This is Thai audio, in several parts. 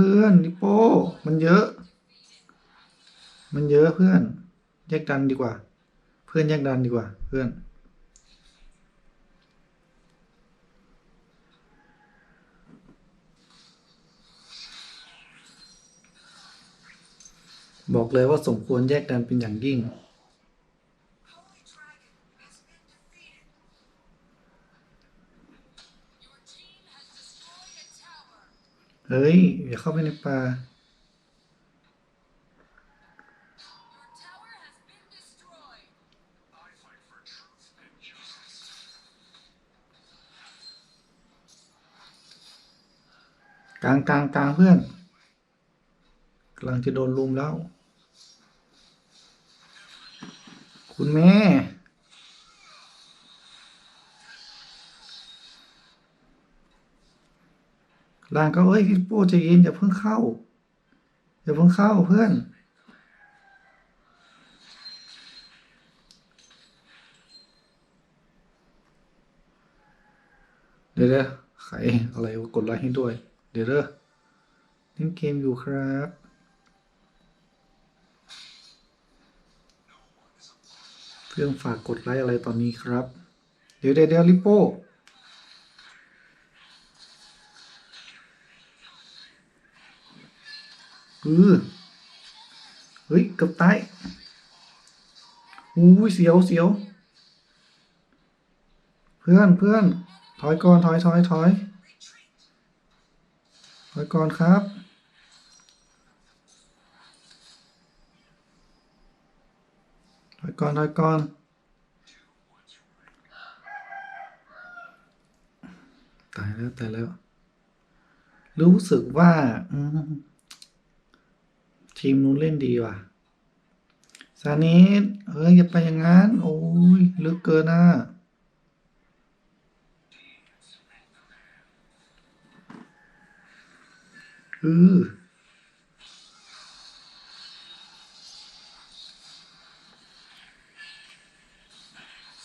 เพื่อนลิโป้ มันเยอะ มันเยอะเพื่อน แยกดันดีกว่า เพื่อนแยกดันดีกว่า เพื่อน บอกเลยว่าสมควรแยกดันเป็นอย่างยิ่ง เฮ้ย อย่าเข้าไปในป่ากลางกลางกลางเพื่อนกำลังจะโดนลุมแล้ว คุณแม่ ล่างก็เอ้ยพี่โป้จเย็นอย่าเพิ่งเข้าอย่าเพิ่งเข้าเพื่อน เดี๋ยวเดี๋ยวไขอะไรกดไลค์ให้ด้วย เดี๋ยวเด้อเล่นเกมอยู่ครับเพื่อนฝากกดไลค์อะไรตอนนี้ครับ เดี๋ยวเดี๋ยวลิปโป้ เออเฮ้ยเกือบตายอู้เสียวเสียว เพื่อนเพื่อนถอยก่อนถอยถอยถอยถอยก่อนครับ ถอยก่อนถอยก่อนตายแล้วตายแล้ว รู้สึกว่า อืม ทีมนู้นเล่นดีว่ะซานิสเอ้ยอย่าไปอย่างนั้น โอ้ยลึกเกินอะอือ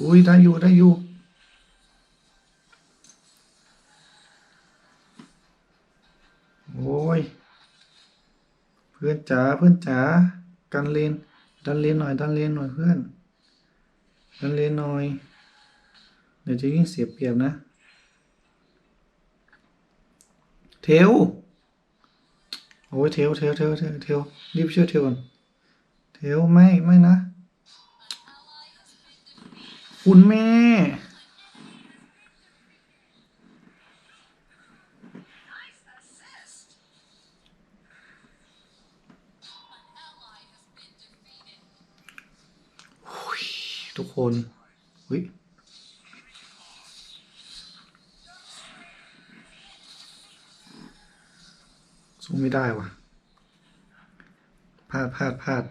อุ้ยได้อยู่ได้อยู่ โอ้ย เพื่อน จ๋าเพื่อนจ๋ากันเลนดันเลนหน่อยดันเลนหน่อยเพื่อนดันเลนหน่อย เดี๋ยวจะยิ่งเสียเปรียบนะ เทวโอ้ยเทวเทวเทวเทวเทวรีบช่วยเทวก่อนเทวไม่ไม่นะ คุณแม่ ทุกคนเฮ้ยสู้ไม่ได้ว่ะพลาดพลาดพลาด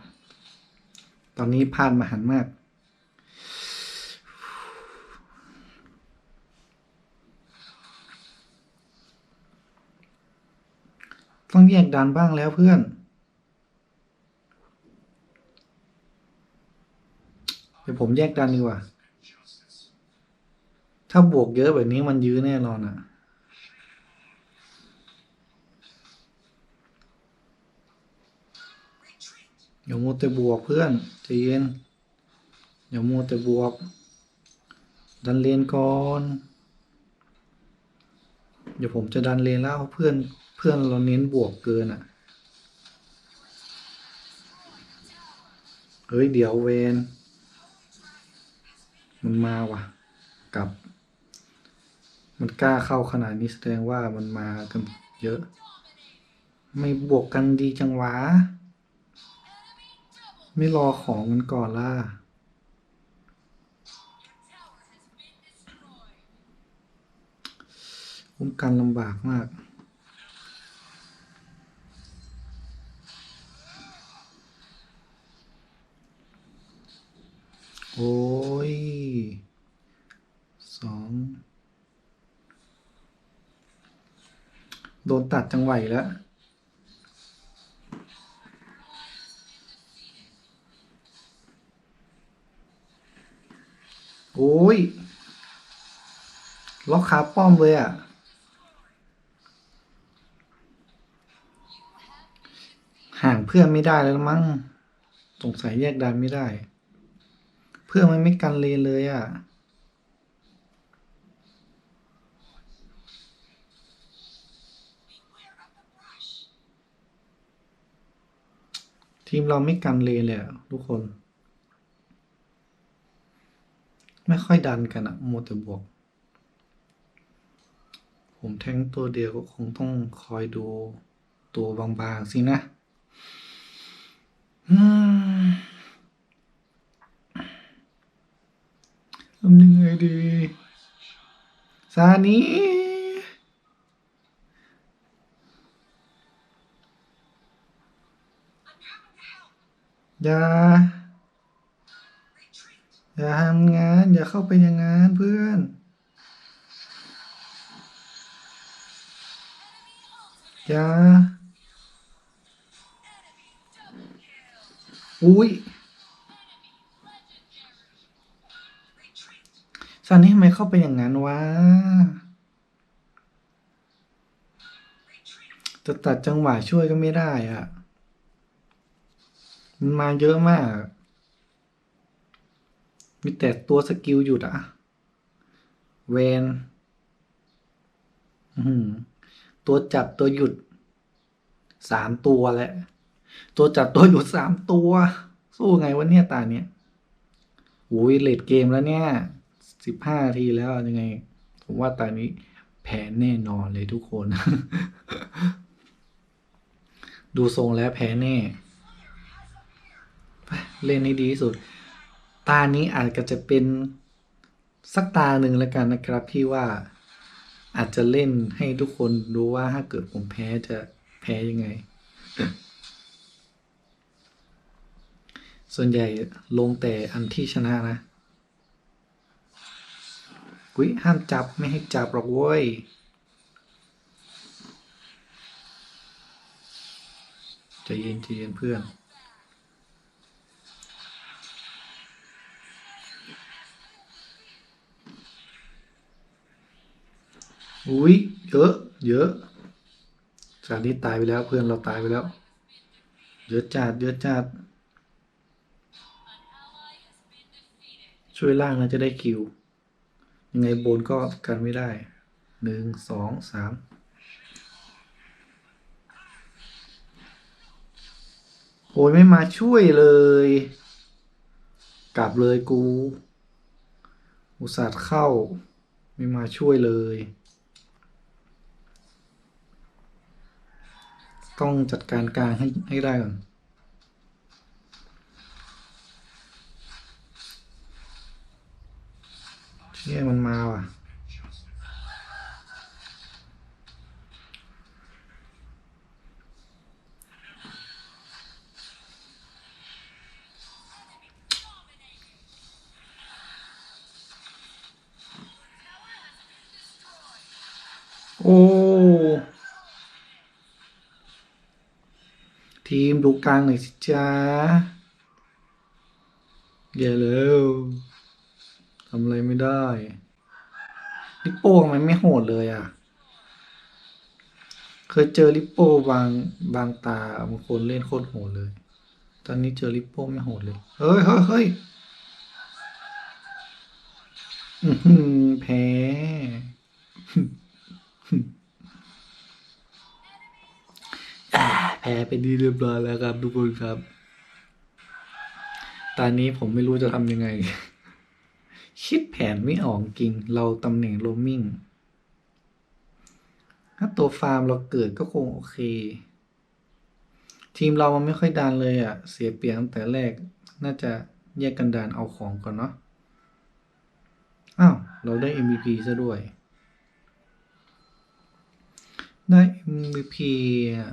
ตอนนี้พลาดมาหันมาก ต้องแยกดันบ้างแล้วเพื่อน ดี๋ยวผมแยกดันดีกว่า ถ้าบวกเยอะแบบนี้มันยื้อแน่นอนอะอย่ามัวแต่บวกเพื่อนใจเย็นอย่ามัวแต่บวก ดันเลนก่อน เดี๋ยวผมจะดันเลนแล้วเพื่อนเพื่อนเราเน้นบวกเกินอะ เฮ้ย เดี๋ยวเวน มันมาว่ะกับ มันกล้าเข้าขนาดนี้แสดงว่ามันมากันเยอะ ไม่บวกกันดีจังหวะ ไม่รอของกันก่อนล่ะคุ้มกันลำบากมาก โอ้ย สอง โดนตัดจังไหวแล้ว โอ้ย ล็อกขาป้อมเลยอะ ห่างเพื่อนไม่ได้แล้วมั้ง สงสัยแยกดันไม่ได้ เพื่อนมันไม่กันเลนเลยอะ่ ทีมเราไม่กันเลนเลยอะทุกคน ไม่ค่อยดันกันอะมัวแต่บวก ผมแทงตัวเดียวก็คงต้องคอยดูตัวบางๆสินะอืมทำยังไงดี ซานี อย่า อย่าทำงาน อย่าเข้าไปอย่างงานเพื่อน อย่า อุ้ยซันนี่ทำไมเข้าไปอย่างนั้นวะ จะตัดจังหวะช่วยก็ไม่ได้อะ มันมาเยอะมาก มีแต่ตัวสกิลหยุดอะเวนตัวจับตัวหยุดสามตัวแหละ ตัวจับตัวหยุดสามตัว สู้ไงวะเนี่ยตาเนี่ยโอ้ยเลดเกมแล้วเนี่ยสิบห้าทีแล้วยังไง ผมว่าตานี้แพ้แน่นอนเลยทุกคน ดูทรงแล้วแพ้แน่ เล่นให้ดีที่สุด ตานี้อาจจะเป็นสักตาหนึ่งแล้วกันนะครับที่ว่าอาจจะเล่นให้ทุกคนรู้ว่าถ้าเกิดผมแพ้จะแพ้ยังไง ส่วนใหญ่ลงแต่อันที่ชนะนะกุ้ยห้ามจับไม่ให้จับหรอกเว้ยใจเย็นใจเย็นเพื่อน อุ้ยเยอะ เยอะสารนี้ตายไปแล้วเพื่อนเราตายไปแล้ว เยอะจัดเยอะจัดช่วยล่างแล้วจะได้คิว ยังไงบนก็กันไม่ได้หนึ่งสองสามโอ้ยไม่มาช่วยเลย กลับเลยกู อุตส่าห์เข้า ไม่มาช่วยเลย ต้องจัดการกลางให้ให้ได้ก่อนเชี่ยมันมาว่ะโอ้ ทีม ดูกลางหน่อยสิจ้าอย่าเร็วทำอะไรไม่ได้ลิปโป้ทำไมไม่โหดเลยอะ เคยเจอลิปโป้บางบางตาบางคนเล่นโคตรโหดเลย ตอนนี้เจอลิปโป้ไม่โหดเลย เฮ้ยเฮ้ยเฮ้ยแพ้ แพ้ไปดีเรียบร้อยแล้วครับ ทุกคนครับ ตอนนี้ผมไม่รู้จะทำยังไง คิดแผนไม่ออกจริง เราตำแหน่งโรมมิ่ง ถ้าตัวฟาร์มเราเกิดก็คงโอเค ทีมเรามันไม่ค่อยดันเลยอะ่ะ เสียเปรียบตั้งแต่แรก น่าจะแยกกันดันเอาของก่อนเนาะ อ้าว เราได้ MVP ซะด้วย ได้ MVP อะ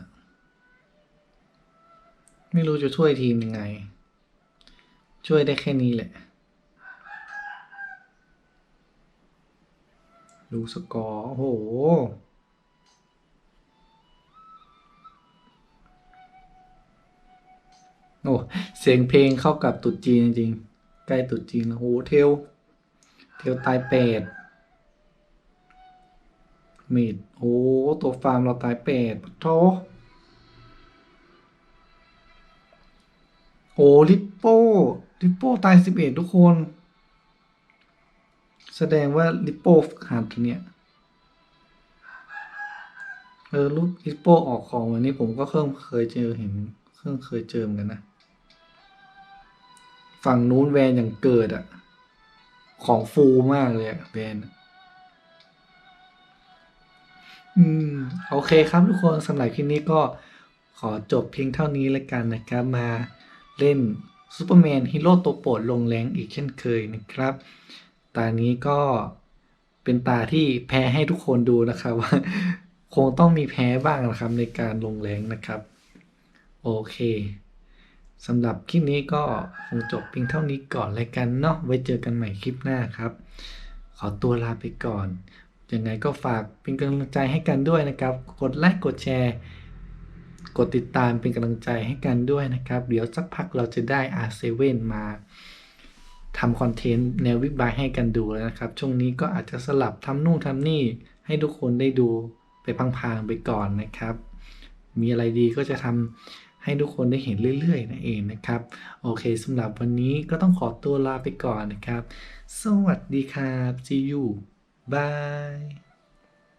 ไม่รู้จะช่วยทีมยังไง ช่วยได้แค่นี้แหละ ดูสกอร์ โอ้โห โอ้ เสียงเพลงเข้ากับตุดจีนจริงๆใกล้ตุดจีนแล้วโอ้โหเทล เทลตายแปดเมดโอ้ ตัวฟาร์มเราตายแปดโท โอ้ลิปโป้ลิปโป้ตายสิบเอ็ดทุกคน แสดงว่าลิปโป้ฝึกหัดเนี่ยเออลูกลิปโป้ออกของวันนี้ผมก็เพิ่งเคยเจอเห็นเพิ่งเคยเจอเหมือนกันนะ ฝั่งนู้นแวนอย่างเกิดอะของฟูมากเลยอะแวนอืมโอเคครับทุกคนสำหรับคลิปนี้ก็ขอจบเพียงเท่านี้แล้วกันนะครับมา เล่นซูเปอร์แมนฮีโร่ตัวโปรดลงแรงอีกเช่นเคยนะครับ ตานี้ก็เป็นตาที่แพ้ให้ทุกคนดูนะครับว่า คงต้องมีแพ้บ้างนะครับในการลงแรงนะครับ โอเคสำหรับคลิปนี้ก็คงจบเพียงเท่านี้ก่อนเลยกันเนาะไว้เจอกันใหม่คลิปหน้าครับ ขอตัวลาไปก่อนยังไงก็ฝากเป็นกำลังใจให้กันด้วยนะครับ กดไลค์กดแชร์ กดติดตามเป็นกำลังใจให้กันด้วยนะครับ เดี๋ยวสักพักเราจะได้ R7 มาทำคอนเทนต์แนววิบายให้กันดูแล้วนะครับ ช่วงนี้ก็อาจจะสลับทำนู่นทำนี่ ให้ทุกคนได้ดูไปพังๆไปก่อนนะครับ มีอะไรดีก็จะทำให้ทุกคนได้เห็นเรื่อยๆนั่นเองนะครับ โอเคสำหรับวันนี้ก็ต้องขอตัวลาไปก่อนนะครับ สวัสดีครับ see you bye